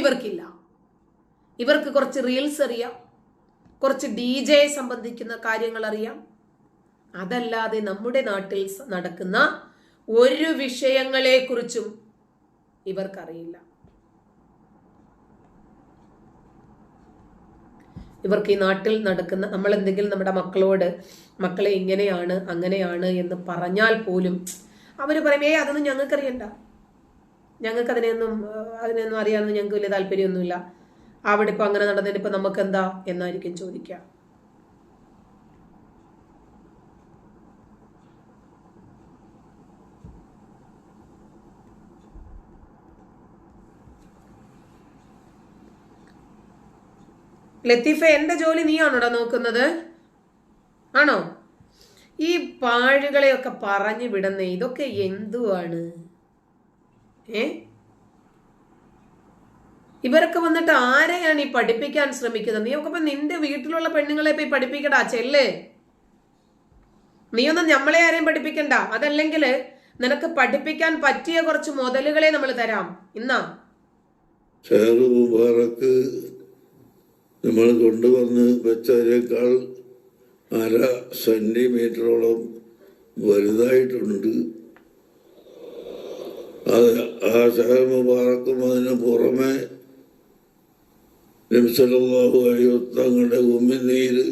ഇവർക്കില്ല. ഇവർക്ക് കുറച്ച് റീൽസ് അറിയാം. കുറച്ച് ഡി ജെ സംബന്ധിക്കുന്ന കാര്യങ്ങൾ അറിയാം. അതല്ലാതെ നമ്മുടെ നാട്ടിൽ നടക്കുന്ന ഒരു വിഷയങ്ങളെക്കുറിച്ചും ഇവർക്കറിയില്ല. ഇവർക്ക് ഈ നാട്ടിൽ നടക്കുന്ന നമ്മൾ എന്തെങ്കിലും നമ്മുടെ മക്കളോട് മക്കളെ ഇങ്ങനെയാണ് അങ്ങനെയാണ് എന്ന് പറഞ്ഞാൽ പോലും അവർ പറയും ഏ അതൊന്നും ഞങ്ങൾക്കറിയണ്ട. ഞങ്ങൾക്ക് അതിനെയൊന്നും അതിനെയൊന്നും അറിയാനൊന്നും ഞങ്ങൾക്ക് വലിയ താല്പര്യമൊന്നുമില്ല. അവിടെ ഇപ്പോൾ അങ്ങനെ നടന്നതിന് ഇപ്പം നമുക്ക് എന്താ എന്നായിരിക്കും ചോദിക്കുക. ലത്തീഫ എന്റെ ജോലി നീയാണോടാ നോക്കുന്നത്? ആണോ? ഈ പാഴുകളെയൊക്കെ പറഞ്ഞു വിടുന്ന ഇതൊക്കെ എന്തുവാണ്? ഏ? ഇവരൊക്കെ വന്നിട്ട് ആരെയാണ് ഈ പഠിപ്പിക്കാൻ ശ്രമിക്കുന്നത്? നീ ഒക്കെ നിന്റെ വീട്ടിലുള്ള പെണ്ണുങ്ങളെ പോയി പഠിപ്പിക്കടാ ചെല്ലേ. നീ ഒന്നും നമ്മളെ ആരെയും പഠിപ്പിക്കണ്ട. അതല്ലെങ്കിൽ നിനക്ക് പഠിപ്പിക്കാൻ പറ്റിയ കുറച്ച് മുതലുകളെ നമ്മൾ തരാം. ഇന്നാ. മുബാറക്ക് നമ്മൾ കൊണ്ടുവന്ന് വെച്ചതിനേക്കാൾ അര സെന്റിമീറ്ററോളം വലുതായിട്ടുണ്ട്. ആ മുബാറക്കും അതിന് പുറമെ തങ്ങളുടെ ഉമ്മി നീര്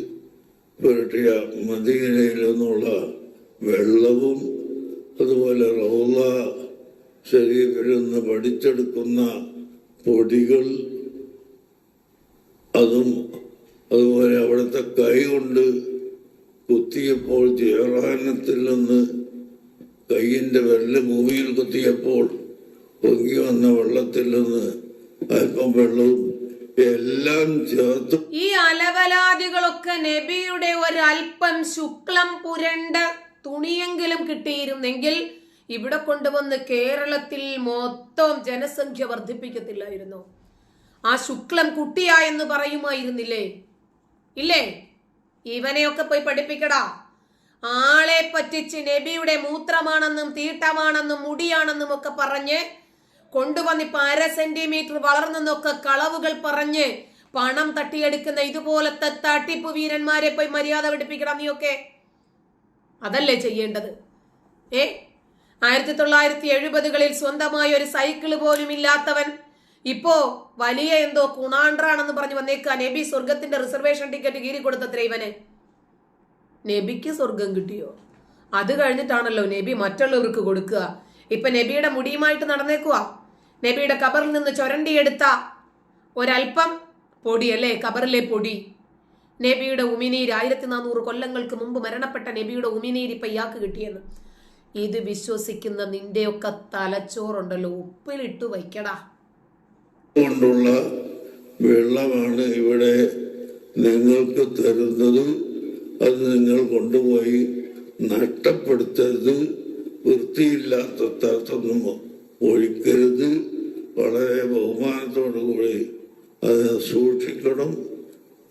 പുരട്ടിയ മദീനയിൽ നിന്നുള്ള വെള്ളവും അതുപോലെ റൗള ശരീരത്തിൽ നിന്ന് പഠിച്ചെടുക്കുന്ന പൊടികൾ അതും അതുപോലെ അവിടുത്തെ കൈ കൊണ്ട് കുത്തിയപ്പോൾ ജയറാനത്തിൽ നിന്ന് കൈയിന്റെ വിരൽ ഭൂമിയിൽ കുത്തിയപ്പോൾ പൊങ്ങി വന്ന വെള്ളത്തിൽ നിന്ന് അല്പം വെള്ളവും എല്ലാം ചേർത്ത്. ഈ അലവലാദികളൊക്കെ നബിയുടെ ഒരല്പം ശുക്ലം പുരണ്ട തുണിയെങ്കിലും കിട്ടിയിരുന്നെങ്കിൽ ഇവിടെ കൊണ്ടുവന്ന് കേരളത്തിൽ മൊത്തം ജനസംഖ്യ വർദ്ധിപ്പിക്കത്തില്ലായിരുന്നു. ആ ശുക്ലം കുട്ടിയായെന്ന് പറയുമായിരുന്നില്ലേ? ഇല്ലേ? ഇവനെയൊക്കെ പോയി പഠിപ്പിക്കടാ. ആളെ പറ്റിച്ച് നബിയുടെ മൂത്രമാണെന്നും തീട്ടമാണെന്നും മുടിയാണെന്നും ഒക്കെ പറഞ്ഞ് കൊണ്ടുവന്ന് ഇപ്പൊ അര സെന്റിമീറ്റർ വളർന്നെന്നൊക്കെ കളവുകൾ പറഞ്ഞ് പണം തട്ടിയെടുക്കുന്ന ഇതുപോലത്തെ തട്ടിപ്പ് വീരന്മാരെ പോയി മര്യാദ പിടിപ്പിക്കണം നീയൊക്കെ. അതല്ലേ ചെയ്യേണ്ടത്? ഏ? ആയിരത്തി തൊള്ളായിരത്തി എഴുപതുകളിൽ സ്വന്തമായ ഒരു സൈക്കിൾ പോലും ഇല്ലാത്തവൻ ഇപ്പോ വലിയ എന്തോ കുണാണ്ട്രാണെന്ന് പറഞ്ഞു വന്നേക്കാ നബി സ്വർഗത്തിന്റെ റിസർവേഷൻ ടിക്കറ്റ് കീറി കൊടുത്തത്രേ ഇവന് നബിക്ക് സ്വർഗം കിട്ടിയോ? അത് കഴിഞ്ഞിട്ടാണല്ലോ നബി മറ്റുള്ളവർക്ക് കൊടുക്കുക. ഇപ്പൊ നബിയുടെ മുടിയുമായിട്ട് നടന്നേക്കുക നബിയുടെ കബറിൽ നിന്ന് ചൊരണ്ടിയെടുത്ത ഒരൽപ്പം പൊടി അല്ലേ? കബറിലെ പൊടി. നബിയുടെ ഉമിനീര് ആയിരത്തി നാനൂറ് കൊല്ലങ്ങൾക്ക് മുമ്പ് മരണപ്പെട്ട നബിയുടെ ഉമിനീര് ഇപ്പൊ ഇയാൾക്ക് കിട്ടിയെന്ന്. ഇത് വിശ്വസിക്കുന്ന നിന്റെയൊക്കെ തലച്ചോറുണ്ടല്ലോ. ഉപ്പിലിട്ട് വയ്ക്കടാ. കൊണ്ടുള്ള വെള്ളമാണ് ഇവിടെ നിങ്ങൾക്ക് തരുന്നത് അത് നിങ്ങൾ കൊണ്ടുപോയി നഷ്ടപ്പെടുത്തരുത്. വൃത്തിയില്ലാത്ത സ്ഥലത്തൊന്നും ഒഴിക്കരുത്. വളരെ ബഹുമാനത്തോടുകൂടി കൂടി സൂക്ഷിക്കണം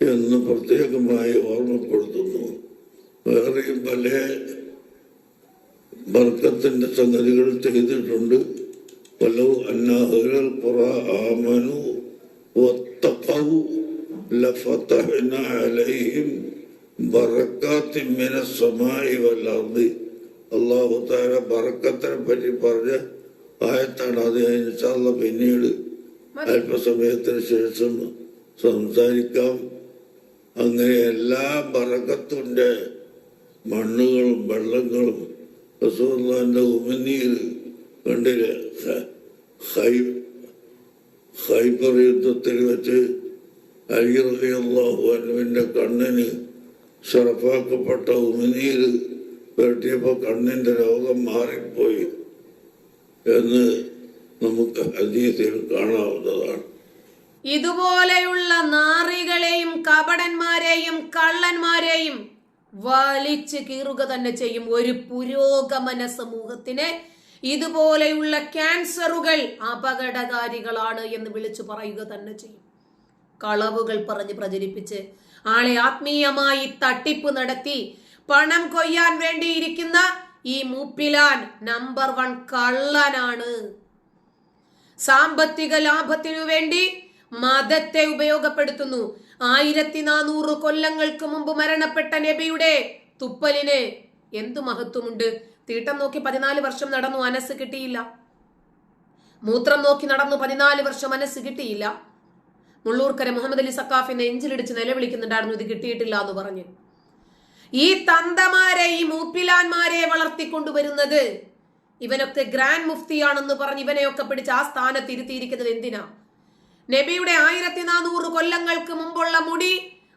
എന്ന് പ്രത്യേകമായി ഓർമ്മപ്പെടുത്തുന്നു. വേറെയും പല ബർക്കത്തിന്റെ സംഗതികൾ ചെയ്തിട്ടുണ്ട്. പല അന്നാഹുരൽ ആമനു ഒത്തപ്പവും അലൈഹിം അള്ളാഹു താര ബറക്കത്തിനെ പറ്റി പറഞ്ഞ ആയത്താണ് അത്. കഴിഞ്ഞാൽ പിന്നീട് അല്പസമയത്തിന് ശേഷം സംസാരിക്കാം. അങ്ങനെ എല്ലാ ബറക്കത്തിന്റെ മണ്ണുകളും വെള്ളങ്ങളും. റസൂള്ളാന്റെ ഉമിനീര് കണ്ടില്ല? ഹൈബർ യുദ്ധത്തിൽ വെച്ച് അലി റബി അള്ളാഹു അനുവിന്റെ കണ്ണിന് ഷറഫാക്കപ്പെട്ട ഉമിനീർ പുരട്ടിയപ്പോ കണ്ണിന്റെ രോഗം മാറിപ്പോയി എന്ന് നമുക്ക് ഹദീസിൽ കാണാവുന്നതാണ്. ഇതുപോലെയുള്ള നാറികളെയും കപടന്മാരെയും കള്ളന്മാരെയും വലിച്ചു കീറുക തന്നെ ചെയ്യും ഒരു പുരോഗമന സമൂഹത്തിന്. ഇതുപോലെയുള്ള ക്യാൻസറുകൾ അപകടകാരികളാണ് എന്ന് വിളിച്ചു പറയുക തന്നെ ചെയ്യും. കളവുകൾ പറഞ്ഞ് പ്രചരിപ്പിച്ച് ആളെ ആത്മീയമായി തട്ടിപ്പ് നടത്തി പണം കൊയ്യാൻ വേണ്ടിയിരിക്കുന്ന ഈ മൂപ്പിലാൻ നമ്പർ വൺ കള്ളനാണ്. സാമ്പത്തിക ലാഭത്തിനു വേണ്ടി മതത്തെ ഉപയോഗപ്പെടുത്തുന്നു. ആയിരത്തി നാനൂറ് കൊല്ലങ്ങൾക്ക് മുമ്പ് മരണപ്പെട്ട നബിയുടെ തുപ്പലിന് എന്തു മഹത്വമുണ്ട്? തീട്ടം നോക്കി പതിനാല് വർഷം നടന്നു അനസ് കിട്ടിയില്ല. മൂത്രം നോക്കി നടന്നു പതിനാല് വർഷം മനസ്സ് കിട്ടിയില്ല. മുള്ളൂർക്കര മുഹമ്മദ് അലി സക്കാഫി നെഞ്ചിലിടിച്ച് നിലവിളിക്കുന്നുണ്ടായിരുന്നു. ഇത് കിട്ടിയിട്ടില്ല എന്ന് പറഞ്ഞു. ഈ തന്തമാരെ ഈ മൂപ്പിലാന്മാരെ വളർത്തിക്കൊണ്ടുവരുന്നത് ഇവനൊക്കെ ഗ്രാൻഡ് മുഫ്തിയാണെന്ന് പറഞ്ഞ് ഇവനെയൊക്കെ പിടിച്ച് ആ സ്ഥാനത്ത് ഇരുത്തിയിരിക്കുന്നത് എന്തിനാ? നബിയുടെ ആയിരത്തി നാനൂറ് കൊല്ലങ്ങൾക്ക് മുമ്പുള്ള മുടി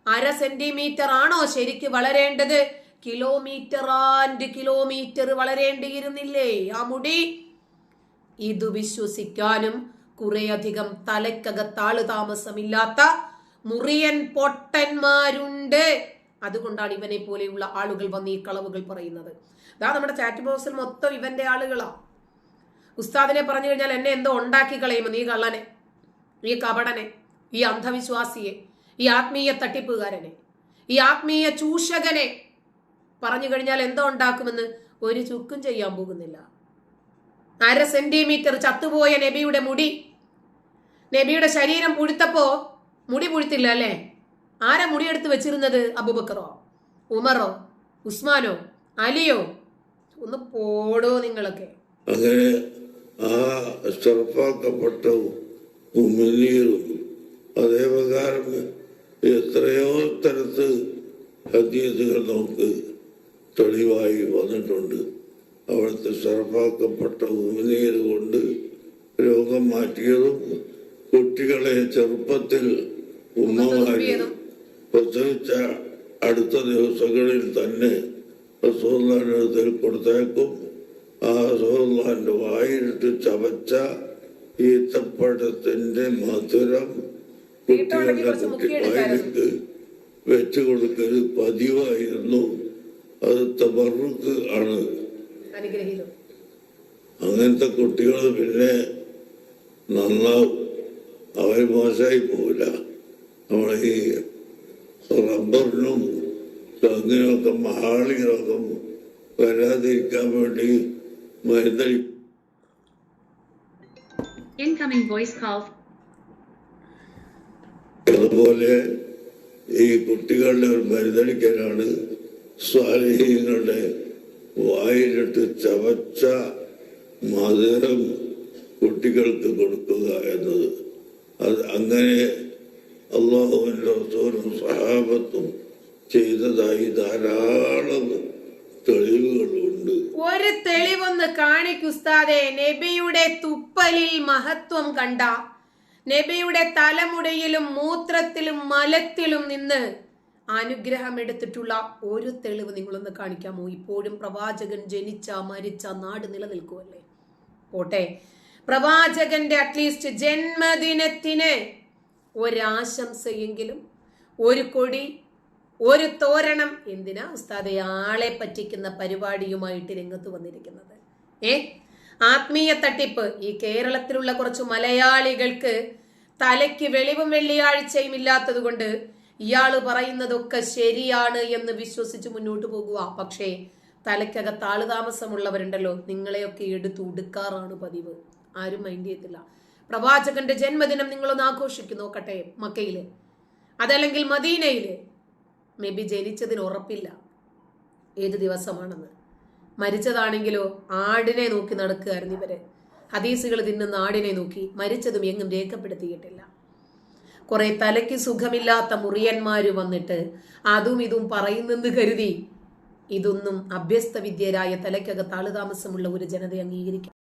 അര സെന്റിമീറ്റർ ആണോ ശരിക്ക് വളരേണ്ടത്? കിലോമീറ്റർ ആൻഡ് കിലോമീറ്റർ വളരേണ്ടിയിരുന്നില്ലേ? ആ മുടി ഇത് വിശ്വസിക്കാനും കുറേയധികം തലക്കകത്താൾ താമസമില്ലാത്ത മുറിയൻ പൊട്ടന്മാരുണ്ട്. അതുകൊണ്ടാണ് ഇവനെ പോലെയുള്ള ആളുകൾ വന്ന് ഈ കളവുകൾ പറയുന്നത്. അതാ നമ്മുടെ ചാറ്റ് ബോക്സിൽ മൊത്തം ഇവന്റെ ആളുകളാ. ഉസ്താദിനെ പറഞ്ഞു കഴിഞ്ഞാൽ എന്നെ എന്തോ ഉണ്ടാക്കി കളയുമോ നീ കള്ളനെ ഈ കപടനെ ഈ അന്ധവിശ്വാസിയെ ഈ ആത്മീയ തട്ടിപ്പുകാരനെ ഈ ആത്മീയ ചൂഷകനെ പറഞ്ഞു കഴിഞ്ഞാൽ എന്തോ ഉണ്ടാക്കുമെന്ന് ഒരു ചുക്കും ചെയ്യാൻ പോകുന്നില്ല. അര സെന്റിമീറ്റർ ചത്തുപോയ നബിയുടെ മുടി നബിയുടെ ശരീരം പുഴുത്തപ്പോ മുടി പുഴുത്തില്ല അല്ലേ? ആരാ മുടിയെടുത്ത് വെച്ചിരുന്നത്? അബുബക്കറോ ഉമറോ ഉസ്മാനോ അലിയോ? ഒന്ന് പോടോ നിങ്ങളൊക്കെ. അങ്ങനെ ആ ചെറുപ്പാക്കപ്പെട്ട ഉമിനീറും അതേ എത്രയോ തരത്ത് ഹദീസുകൾ നമുക്ക് തെളിവായി വന്നിട്ടുണ്ട്. അവിടുത്തെ ചെറുപ്പാക്കപ്പെട്ട ഉമിനീര് കൊണ്ട് രോഗം മാറ്റിയതും കുട്ടികളെ ചെറുപ്പത്തിൽ ഉമ്മമാര്. പ്രസവിച്ച അടുത്ത ദിവസങ്ങളിൽ തന്നെ റസൂല്ലാന്റെ കൊടുത്തേക്കും ആ റസൂല്ലാന്റെ വായിലിട്ട് ചവച്ച ഈത്തപ്പഴത്തിന്റെ മധുരം കുട്ടികളുടെ കുട്ടി. വായിലേക്ക് വെച്ചു കൊടുക്കൽ പതിവായിരുന്നു അത് തബറുക്ക് ആണ് അങ്ങനത്തെ കുട്ടികൾ പിന്നെ നന്നാവും അവർ മോശമായി പോവില്ല നമ്മളെ ഈ റബ്ബറിനും തെങ്ങിനൊക്കെ മഹാളികളൊക്കെ വരാതിരിക്കാൻ വേണ്ടി മരുന്നടി. അതുപോലെ ഈ കുട്ടികളുടെ ഒരു മരുന്നടിക്കലാണ് സ്വാലിഹീങ്ങളുടെ വായിലിട്ട് ചവച്ച മധുരം കുട്ടികൾക്ക് കൊടുക്കുക എന്നത് അത് അങ്ങനെ അള്ളാഹുവിന്റെ റസൂലും സഹാബത്തും ചെയ്തതായി ധാരാളം തെളിവുകളുണ്ട്. ഒരു തെളിവൊന്ന് കാണിക്കുസ്താദെ നബിയുടെ തുപ്പലിൽ മഹത്വം കണ്ട നബിയുടെ തലമുടിയിലും മൂത്രത്തിലും മലത്തിലും നിന്ന് അനുഗ്രഹം എടുത്തിട്ടുള്ള ഒരു തെളിവ് നിങ്ങളൊന്ന് കാണിക്കാമോ? ഇപ്പോഴും പ്രവാചകൻ ജനിച്ച മരിച്ച നാട് നിലനിൽക്കുമല്ലേ പോട്ടെ. പ്രവാചകന്റെ അറ്റ്ലീസ്റ്റ് ജന്മദിനത്തിന് ഒരാശംസയെങ്കിലും ഒരു കൊടി ഒരു തോരണം എന്തിനാ ഉസ്താദെ ആളെ പറ്റിക്കുന്ന പരിപാടിയുമായിട്ട് രംഗത്ത് വന്നിരിക്കുന്നത്? ഏ? ആത്മീയ തട്ടിപ്പ്. ഈ കേരളത്തിലുള്ള കുറച്ച് മലയാളികൾക്ക് തലയ്ക്ക് വെളിവും വെള്ളിയാഴ്ചയും ഇല്ലാത്തത് കൊണ്ട് ഇയാൾ പറയുന്നതൊക്കെ ശരിയാണ് എന്ന് വിശ്വസിച്ച് മുന്നോട്ട് പോകുക പക്ഷേ തലയ്ക്കകത്ത് ആൾ താമസമുള്ളവരുണ്ടല്ലോ. നിങ്ങളെയൊക്കെ എടുത്തു ഉടുക്കാറാണ് പതിവ്. ആരും മൈൻഡ് ചെയ്യത്തില്ല. പ്രവാചകന്റെ ജന്മദിനം നിങ്ങളൊന്ന് ആഘോഷിക്കും നോക്കട്ടെ മക്കയിൽ. അതല്ലെങ്കിൽ മദീനയിൽ. മേ ബി ജനിച്ചതിന് ഉറപ്പില്ല. ഏത് ദിവസമാണെന്ന്. മരിച്ചതാണെങ്കിലോ ആടിനെ നോക്കി നടക്കുകയായിരുന്നു ഇവരെ. ഹദീസുകൾ തിന്നുന്ന ആടിനെ നോക്കി മരിച്ചതും എങ്ങും രേഖപ്പെടുത്തിയിട്ടില്ല. കുറെ തലയ്ക്ക് സുഖമില്ലാത്ത മുറിയന്മാര് വന്നിട്ട് അതും ഇതും പറയുന്നെന്ന് കരുതി ഇതൊന്നും അഭ്യസ്ത വിദ്യരായ തലയ്ക്കകത്ത് ആളുതാമസമുള്ള ഒരു ജനത അംഗീകരിക്കും